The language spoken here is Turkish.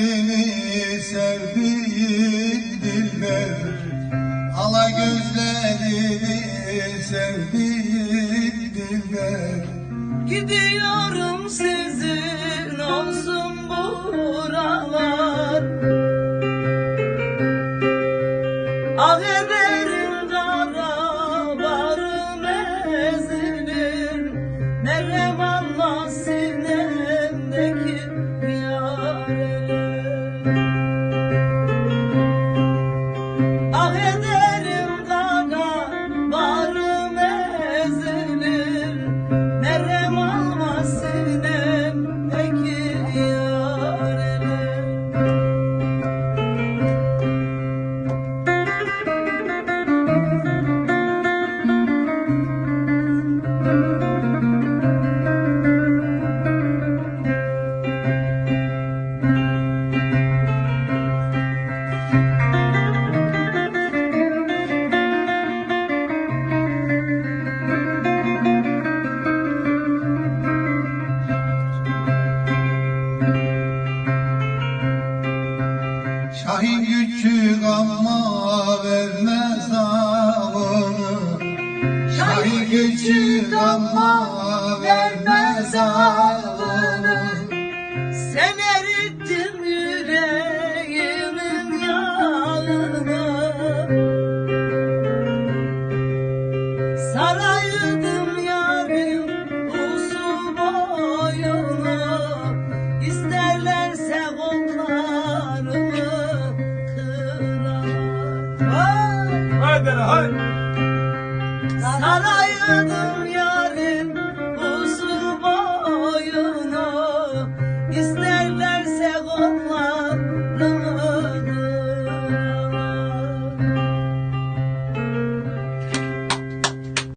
Ellerini sevdiğin dilber Ala gözlerini sevdiğin dilber Gidiyorum ama vermez avını Sen erittin yüreğimin yağını Saraydım yarim usul boyunu. İsterlerse kollarımı kırarlar Haydi haydi. Saraydım yarim